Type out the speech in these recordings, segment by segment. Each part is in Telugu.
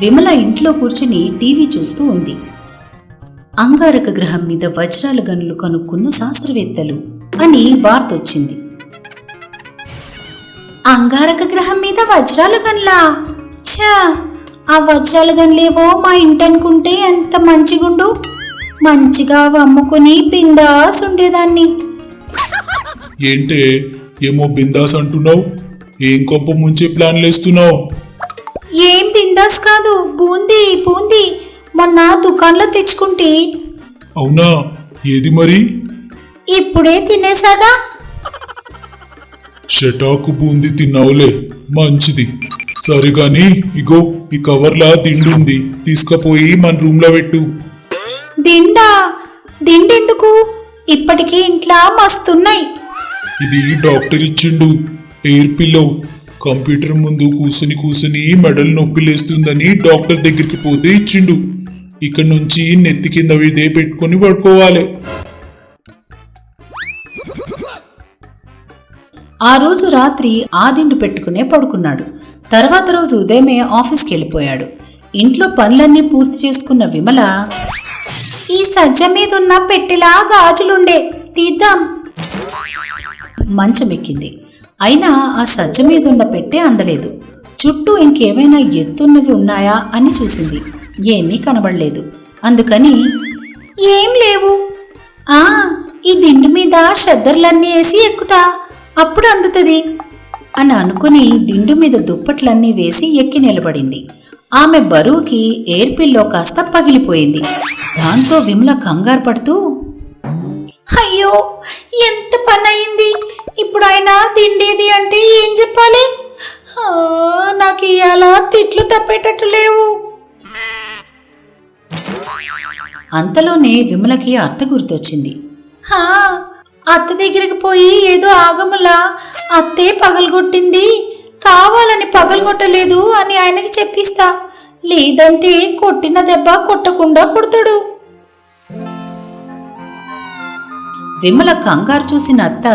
విమల ఇంట్లో కూర్చుని టీవీ చూస్తూ ఉంది. అంగారక గ్రహం మీద వజ్రాల గనులు కనుక్కున్న శాస్త్రవేత్తలు అని వార్త వచ్చింది అంగారక గ్రహం మీద వజ్రాల గన్లా? ఛా! ఆ వజ్రాల గన్లేవో మా ఇంటనుకుంటే ఎంత మంచిగుండు? మంచిగా అమ్ముకుని బిందాస్ ఉండేదాన్ని. ఏంటే ఏమో బిందాస్ అంటున్నావు? ఏం కొంప ముంచే ప్లాన్లు వేస్తున్నావు ఏం బిందాస్ కాదు బూందీ బూందీ. మొన్న దుకాణంలో తెచ్చుకుంటే. అవునా? ఏది మరి? ఇప్పుడే తినేసాగా షటాకు బూంది తిన్నావులే మంచిది. సరే గాని ఇగో ఈ కవర్లా దిండుంది. తీసుకుపోయి మన రూమ్లో పెట్టు. దిండా? దిండెందుకు? ఇప్పటికే ఇంట్లో మస్తున్నాయి. ఇది డాక్టర్ ఇచ్చిండు ఎయిర్ పిల్లో. కంప్యూటర్ ముందు కూసుని కూసుని మెడలు నొప్పి లేస్తుందని డాక్టర్ దగ్గరికి పోతే ఇచ్చిండు. ఇక్కడ నుంచి నెత్తి కింద ఇదే పెట్టుకొని పడుకోవాలి. ఆ రోజు రాత్రి ఆ దిండు పెట్టుకునే పడుకున్నాడు. తర్వాత రోజు ఉదయమే ఆఫీస్కి వెళ్ళిపోయాడు. ఇంట్లో పనులన్నీ పూర్తి చేసుకున్న విమల ఈ సజ్జ మీద ఉన్న పెట్టెలా గాజులుండే తీద్దాం. మంచమెక్కింది. అయినా ఆ సజ్జ మీద ఉన్న పెట్టె అందలేదు. చుట్టూ ఇంకేమైనా ఎత్తున్నవి ఉన్నాయా అని చూసింది. ఏమీ కనబడలేదు. అందుకని ఏం లేవు. ఆ ఈ దిండు మీద షద్దర్లన్నీ వేసి ఎక్కుతా. అప్పుడు అందుతుంది. అని అనుకుని దిండు మీద దుప్పట్లన్నీ వేసి ఎక్కి నిలబడింది. ఆమె బరువుకి ఎయిర్ పిల్లో కాస్త పగిలిపోయింది. దాంతో విమల కంగారు పడుతూ అయ్యో ఎంత పని అయింది ఇప్పుడు ఆయన తిండేది అంటే ఏం చెప్పాలి? నాకు ఇవాళ తిట్లు తప్పేటట్టు లేవు. అంతలోనే విమలకి అత్త గుర్తొచ్చింది. అత్త దగ్గరికి పోయి ఏదో ఆగములా అత్తే పగలగొట్టింది. కావాలని పగలగొట్టలేదు అని ఆయనకి చెప్పిస్తా. లేదంటే కొట్టిన దెబ్బ కొట్టకుండా కొడతాడు. విమల కంగారు చూసిన అత్త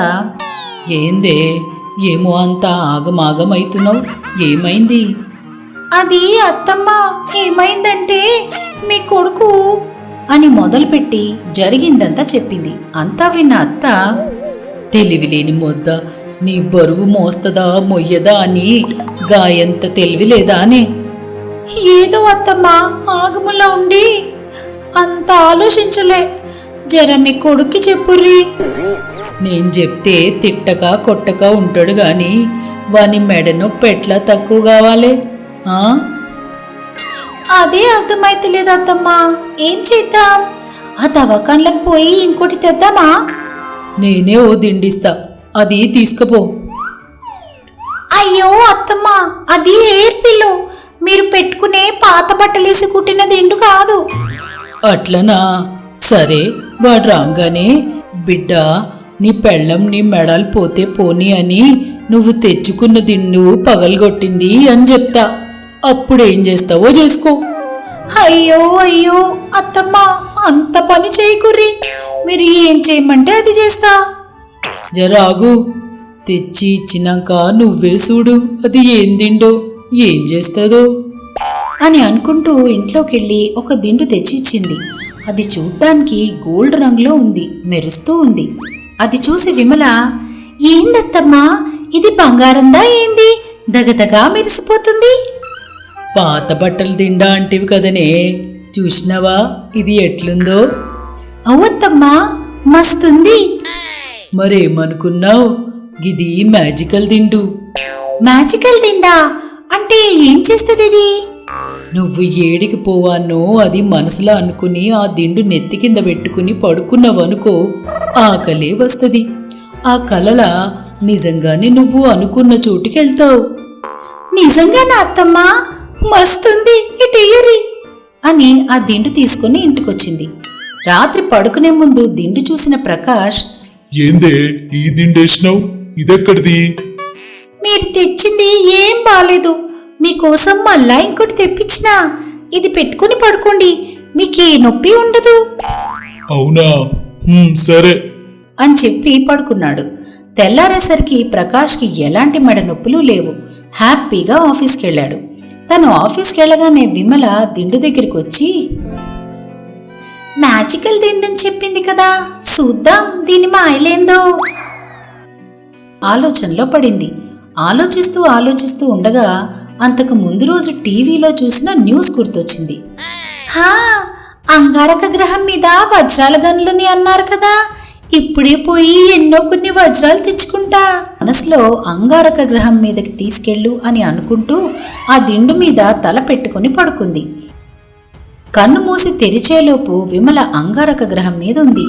ఏందే? ఏమో అంత ఆగమాగమైతున్నావు? ఏమైంది? అది అత్తమ్మ ఏమైందంటే మీ కొడుకు? అని మొదలుపెట్టి జరిగిందంతా చెప్పింది. అంతా విన్న అత్త తెలివిలేని మొద్ద నీ బరువు మోస్తదా మొయ్యదా అని గాయంత తెలివి లేదా అని. ఏదో అత్తమ్మ ఆగములా ఉండి అంత ఆలోచించలే. జర మీ కొడుక్కి చెప్పుర్రి. నేను చెప్తే తిట్టక కొట్టక ఉంటాడు గాని వాని మెడను పెట్ల తక్కువ కావాలి? అదే అర్థమైతలేదు అత్తమ్మా. ఏం చేద్దాం? ఆ దవాఖాన్లకు పోయి ఇంకోటి తెద్దామా? నేనే ఓ దిండిస్తా. అది తీసుకుపో. అయ్యో అత్తమ్మ అది ఎయిర్ పిల్లో మీరు పెట్టుకునే పాత బట్టలేసి కుట్టిన దిండు కాదు. అట్లనా? సరే వాడు రాగానే బిడ్డ నీ పెళ్ళం నీ మెడలు పోతే పోని అని నువ్వు తెచ్చుకున్న దిండు పగలగొట్టింది అని చెప్తా. అప్పుడేం చేస్తావో చేసుకో. అయ్యో అయ్యో అత్తమ్మ అంత పని చేయకుర్రి మీరు ఏం చేయమంటే అది చేస్తా. జరాగు తెచ్చి ఇచ్చినాక నువ్వే చూడు అది ఏం దిండో ఏం చేస్తుందో. అని అనుకుంటూ ఇంట్లోకెళ్ళి ఒక దిండు తెచ్చిచ్చింది. అది చూడ్డానికి గోల్డ్ రంగులో ఉంది మెరుస్తూ ఉంది. అది చూసి విమల ఏందత్తమ్మా ఇది బంగారందా ఏంది? దగదగా మెరిసిపోతుంది. పాత బట్టలు దిండా అంటివి కదనే చూసినావా? ఇది ఎట్లుందో? అవత్తమ్మా మస్తుంది. మరేమనుకున్నావు? గిది మ్యాజికల్ దిండు మ్యాజికల్ దిండా అంటే ఏం చేస్తుంది ఇది నువ్వు ఏడికి పోవానో అది మనసులో అనుకుని ఆ దిండు నెత్తి కింద పెట్టుకుని పడుకున్నావనుకో ఆకలే వస్తుంది. ఆ కలల నిజంగానే నువ్వు అనుకున్న చోటుకి వెళ్తావు. నిజంగా నా అత్తమ్మ? మస్తుంది ఇటు అని ఆ దిండు తీసుకుని ఇంటికొచ్చింది. రాత్రి పడుకునే ముందు దిండు చూసిన ప్రకాష్ ఏందే ఈ దిండేసినావు? ఇదెక్కడిది? మీరు తెచ్చింది ఏం బాలేదు. మీకోసం మళ్ళా ఇంకోటి తెప్పించినా ఇది పెట్టుకుని పడుకోండి మీకే నొప్పి ఉండదు. అవునా? సరే. అని చెప్పి పడుకున్నాడు. తెల్లారేసరికి ప్రకాష్కి ఎలాంటి మెడ నొప్పులు లేవు. హ్యాపీగా ఆఫీస్కి వెళ్ళాడు తను ఆఫీస్కి వెళ్ళగానే విమల దిండు దగ్గరికి వచ్చి మ్యాజికల్ దిండని చెప్పింది కదా చూద్దాం దీని మాయలేందో. ఆలోచనలో పడింది. ఆలోచిస్తూ ఆలోచిస్తూ ఉండగా అంతకు ముందు రోజు టీవీలో చూసిన న్యూస్ గుర్తొచ్చింది. హా! అంగారక గ్రహం మీద వజ్రాల గనులని అన్నారు కదా. ఇప్పుడే పోయి ఎన్నో కొన్ని వజ్రాలు తెచ్చుకుంటా. మనసులో అంగారక గ్రహం మీదకి తీసుకెళ్ళు అని అనుకుంటూ ఆ దిండు మీద తల పెట్టుకుని పడుకుంది. కన్ను మూసి తెరిచేలోపు విమల అంగారక గ్రహం మీద ఉంది.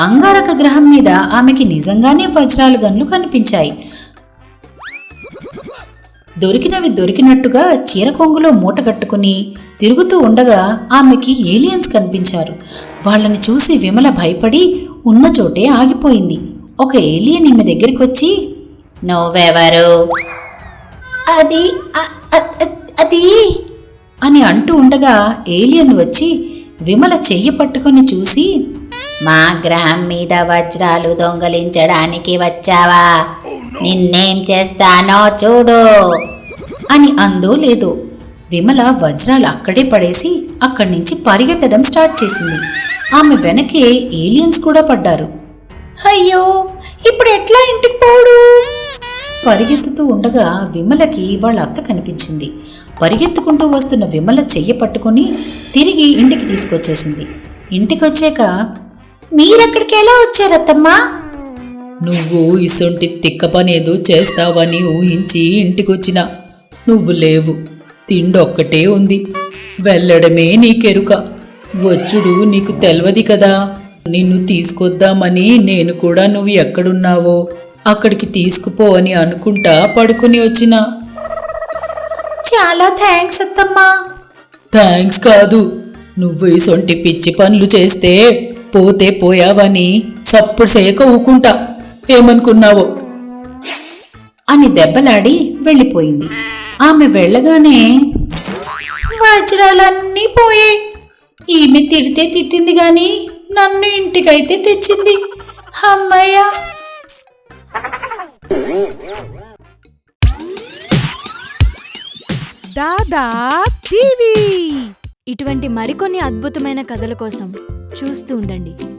అంగారక గ్రహం మీద ఆమెకి నిజంగానే వజ్రాల గన్లు కనిపించాయి. దొరికినవి దొరికినట్టుగా చీర కొంగులో మూట కట్టుకుని తిరుగుతూ ఉండగా ఆమెకి ఏలియన్స్ కనిపించారు. వాళ్ళని చూసి విమల భయపడి ఉన్న చోటే ఆగిపోయింది. ఒక ఏలియన్ ఈమె దగ్గరికి వచ్చి నువ్వెవరు? అది అది. అని అంటూ ఉండగా ఏలియన్ వచ్చి విమల చెయ్యి పట్టుకొని చూసి మా గ్రహం మీద వజ్రాలు దొంగలించడానికి వచ్చావా? నిన్నేం చేస్తానో చూడు. అని అందో లేదో విమల వజ్రాలు అక్కడే పడేసి అక్కడి నుంచి పరిగెత్తడం స్టార్ట్ చేసింది. ఆమె వెనకే ఏలియన్స్ కూడా పడ్డారు. అయ్యో ఇప్పుడు ఎట్లా ఇంటికి పోడు పరిగెత్తుతూ ఉండగా విమలకి వాళ్ళ అత్త కనిపించింది. పరిగెత్తుకుంటూ వస్తున్న విమల చెయ్యి పట్టుకుని తిరిగి ఇంటికి తీసుకొచ్చేసింది. ఇంటికొచ్చాక మీరక్కడికి ఎలా వచ్చారత్తమ్మా? నువ్వు ఇసొంటి తిక్క పనేదో చేస్తావని ఊహించి ఇంటికొచ్చిన. నువ్వు లేవు. తిండొక్కటే ఉంది. వెళ్ళడమే నీకెరుక వచ్చుడు నీకు తెల్వది కదా. నిన్ను తీసుకొద్దామని నేను కూడా నువ్వు ఎక్కడున్నావో. అక్కడికి తీసుకుపో అని అనుకుంటా పడుకుని వచ్చిన. చాలా థ్యాంక్స్ అత్తమ్మా. థ్యాంక్స్ కాదు. నువ్వు ఇసొంటి పిచ్చి పనులు చేస్తే పోతే పోయావని సప్పుడు చేయక ఊకుంటా. ఏమనుకున్నావో? అని దెబ్బలాడి వెళ్ళిపోయింది. ఆమె వెళ్ళగానే వజ్రాలన్నీ పోయాయి ఈమె తిడితే తిట్టింది గాని నన్ను ఇంటికైతే తెచ్చింది. అమ్మయ్యా! దాదా టీవీ. ఇటువంటి మరికొన్ని అద్భుతమైన కథల కోసం చూస్తూ ఉండండి.